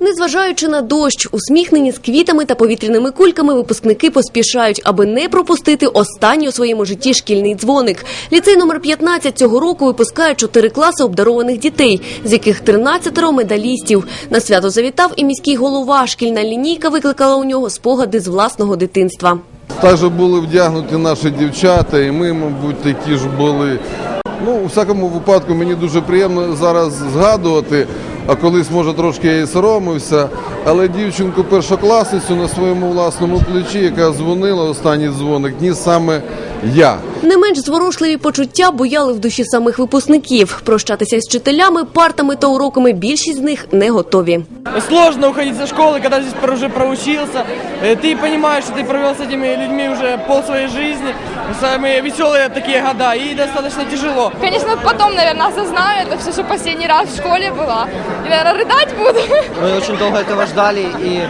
Незважаючи на дощ, усміхнені з квітами та повітряними кульками, випускники поспішають, аби не пропустити останній у своєму житті шкільний дзвоник. Ліцей номер 15 цього року випускає чотири класи обдарованих дітей, з яких 13 медалістів. На свято завітав і міський голова. Шкільна лінійка викликала у нього спогади з власного дитинства. Також були вдягнуті наші дівчата, і ми, мабуть, такі ж були. Ну, у всякому випадку, мені дуже приємно зараз згадувати, а колись, може, трошки і соромився, але дівчинку першокласницю на своєму власному плечі, яка дзвонила останній дзвоник, ніс саме я. Не менш зворушливі почуття бояли в душі самих випускників. Прощатися з вчителями, партами та уроками більшість з них не готові. Сложно уходить со школы, когда здесь про- уже проучился. Э, Ты понимаешь, что ты провел с этими людьми уже пол своей жизни, самые веселые такие года, и достаточно тяжело. Конечно, потом, наверное, осознаю это все, что последний раз в школе была. И, наверное, рыдать буду. Мы очень долго этого ждали, и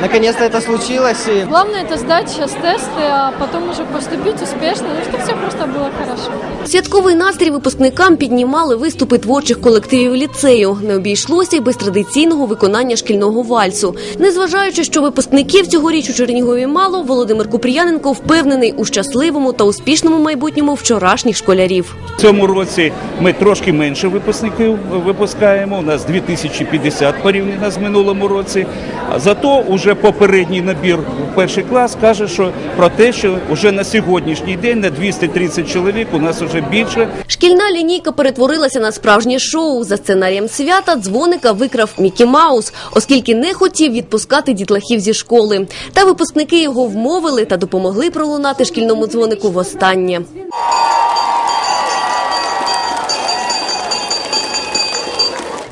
наконец-то это случилось. И Главное это сдать сейчас тесты, а потом уже поступить успешно, ну чтобы все просто было хорошо. Святковий настрій випускникам піднімали виступи творчих колективів ліцею. Не обійшлося й без традиційного виконання шкільного вальсу. Незважаючи, що випускників цьогоріч у Чернігові мало, Володимир Купріяненко впевнений у щасливому та успішному майбутньому вчорашніх школярів. В цьому році ми трошки менше випускників випускаємо. У нас 2050 порівняно з минулому році. Зато уже попередній набір в перший клас каже, що про те, що вже на сьогоднішній день на 230 чоловік у нас вже більше. Шкільна лінійка перетворилася на справжнє шоу. За сценарієм свята дзвоника викрав Мікі Маус, оскільки не хотів відпускати дітлахів зі школи. Та випускники його вмовили та допомогли пролунати шкільному дзвонику востаннє.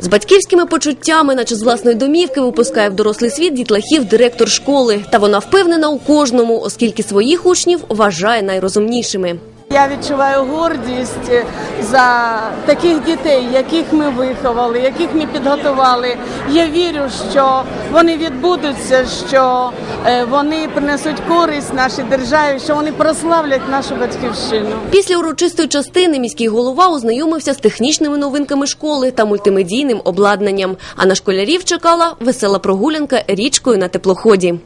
З батьківськими почуттями, наче з власної домівки, випускає в дорослий світ дітлахів директор школи. Та вона впевнена у кожному, оскільки своїх учнів вважає найрозумнішими. Я відчуваю гордість за таких дітей, яких ми виховали, яких ми підготували. Я вірю, що вони відбудуться, що е, вони принесуть користь нашій державі, що вони прославлять нашу батьківщину. Після урочистої частини міський голова ознайомився з технічними новинками школи та мультимедійним обладнанням. А на школярів чекала весела прогулянка річкою на теплоході.